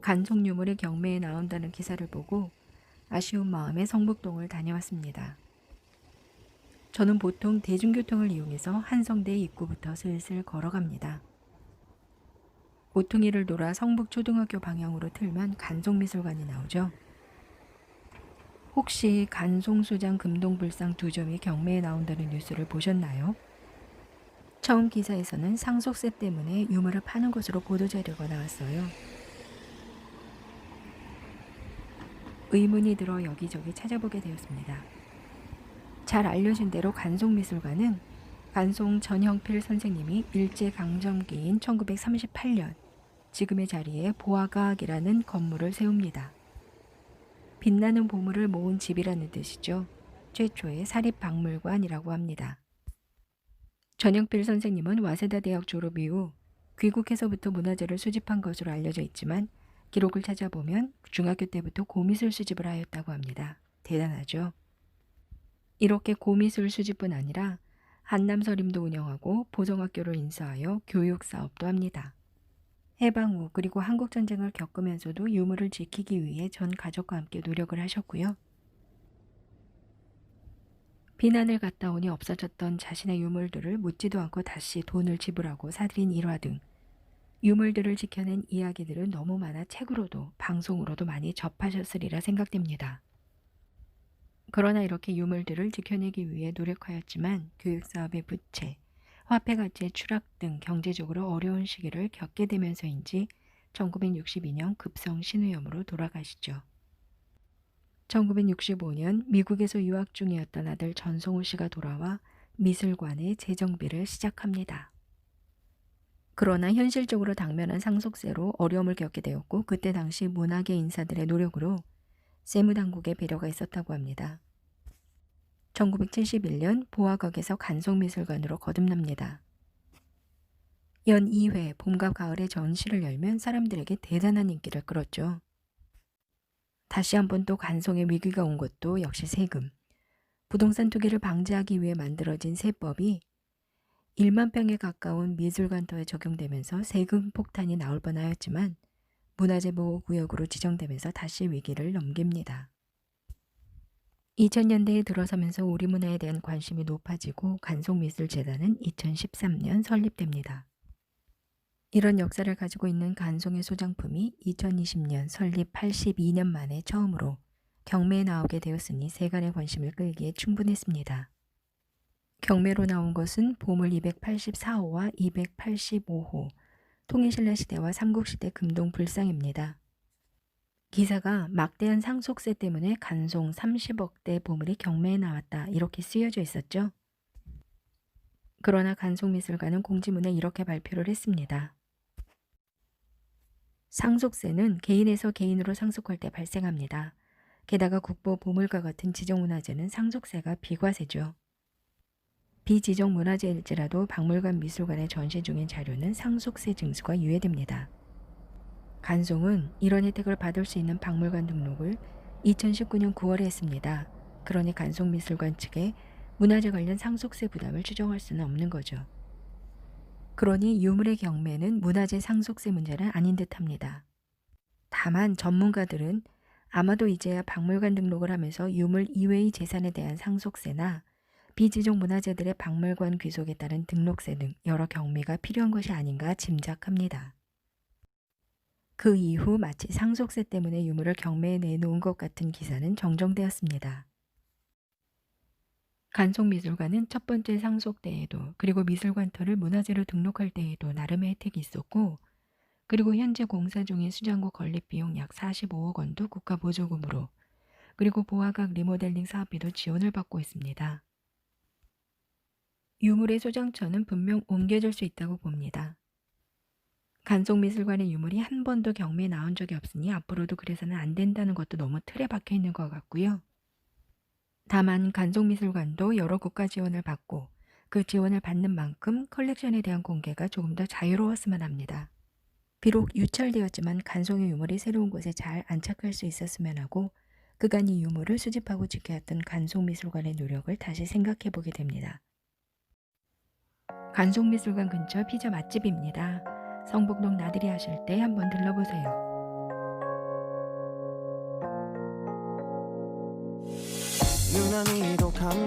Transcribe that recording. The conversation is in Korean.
간송 유물이 경매에 나온다는 기사를 보고 아쉬운 마음에 성북동을 다녀왔습니다. 저는 보통 대중교통을 이용해서 한성대 입구부터 슬슬 걸어갑니다. 오퉁이를 돌아 성북초등학교 방향으로 틀면 간송미술관이 나오죠. 혹시 간송수장 금동불상 두 점이 경매에 나온다는 뉴스를 보셨나요? 처음 기사에서는 상속세 때문에 유물을 파는 것으로 보도자료가 나왔어요. 의문이 들어 여기저기 찾아보게 되었습니다. 잘 알려진 대로 간송미술관은 간송 전형필 선생님이 일제강점기인 1938년 지금의 자리에 보아각이라는 건물을 세웁니다. 빛나는 보물을 모은 집이라는 뜻이죠. 최초의 사립박물관이라고 합니다. 전영필 선생님은 와세다 대학 졸업 이후 귀국해서부터 문화재를 수집한 것으로 알려져 있지만 기록을 찾아보면 중학교 때부터 고미술 수집을 하였다고 합니다. 대단하죠? 이렇게 고미술 수집뿐 아니라 한남서림도 운영하고 보성학교를 인수하여 교육 사업도 합니다. 해방 후 그리고 한국 전쟁을 겪으면서도 유물을 지키기 위해 전 가족과 함께 노력을 하셨고요. 비난을 갔다 오니 없어졌던 자신의 유물들을 묻지도 않고 다시 돈을 지불하고 사들인 일화 등 유물들을 지켜낸 이야기들은 너무 많아 책으로도 방송으로도 많이 접하셨으리라 생각됩니다. 그러나 이렇게 유물들을 지켜내기 위해 노력하였지만 교육사업의 부채, 화폐 가치의 추락 등 경제적으로 어려운 시기를 겪게 되면서인지 1962년 급성 신우염으로 돌아가시죠. 1965년 미국에서 유학 중이었던 아들 전성우 씨가 돌아와 미술관의 재정비를 시작합니다. 그러나 현실적으로 당면한 상속세로 어려움을 겪게 되었고 그때 당시 문화계 인사들의 노력으로 세무 당국의 배려가 있었다고 합니다. 1971년 보아각에서 간송미술관으로 거듭납니다. 연 2회 봄과 가을에 전시를 열면 사람들에게 대단한 인기를 끌었죠. 다시 한번 또 간송의 위기가 온 것도 역시 세금. 부동산 투기를 방지하기 위해 만들어진 세법이 1만 평에 가까운 미술관터에 적용되면서 세금 폭탄이 나올 뻔하였지만 문화재 보호구역으로 지정되면서 다시 위기를 넘깁니다. 2000년대에 들어서면서 우리 문화에 대한 관심이 높아지고 간송미술재단은 2013년 설립됩니다. 이런 역사를 가지고 있는 간송의 소장품이 2020년 설립 82년 만에 처음으로 경매에 나오게 되었으니 세간의 관심을 끌기에 충분했습니다. 경매로 나온 것은 보물 284호와 285호, 통일신라 시대와 삼국시대 금동 불상입니다. 기사가 막대한 상속세 때문에 간송 30억대 보물이 경매에 나왔다 이렇게 쓰여져 있었죠. 그러나 간송미술관은 공지문에 이렇게 발표를 했습니다. 상속세는 개인에서 개인으로 상속할 때 발생합니다. 게다가 국보 보물과 같은 지정문화재는 상속세가 비과세죠. 비지정 문화재일지라도 박물관 미술관에 전시 중인 자료는 상속세 증수가 유예됩니다. 간송은 이런 혜택을 받을 수 있는 박물관 등록을 2019년 9월에 했습니다. 그러니 간송미술관 측에 문화재 관련 상속세 부담을 추정할 수는 없는 거죠. 그러니 유물의 경매는 문화재 상속세 문제는 아닌 듯합니다. 다만 전문가들은 아마도 이제야 박물관 등록을 하면서 유물 이외의 재산에 대한 상속세나 비지정 문화재들의 박물관 귀속에 따른 등록세 등 여러 경매가 필요한 것이 아닌가 짐작합니다. 그 이후 마치 상속세 때문에 유물을 경매에 내놓은 것 같은 기사는 정정되었습니다. 간송미술관은 첫 번째 상속 때에도 그리고 미술관터를 문화재로 등록할 때에도 나름의 혜택이 있었고 그리고 현재 공사 중인 수장고 건립 비용 약 45억 원도 국가 보조금으로 그리고 보화각 리모델링 사업비도 지원을 받고 있습니다. 유물의 소장처는 분명 옮겨질 수 있다고 봅니다. 간송미술관의 유물이 한 번도 경매에 나온 적이 없으니 앞으로도 그래서는 안 된다는 것도 너무 틀에 박혀 있는 것 같고요. 다만 간송미술관도 여러 국가 지원을 받고 그 지원을 받는 만큼 컬렉션에 대한 공개가 조금 더 자유로웠으면 합니다. 비록 유찰되었지만 간송의 유물이 새로운 곳에 잘 안착할 수 있었으면 하고 그간 이 유물을 수집하고 지켜왔던 간송미술관의 노력을 다시 생각해 보게 됩니다. 간송미술관 근처 피자 맛집입니다. 성북동 나들이 하실 때 한번 들러보세요.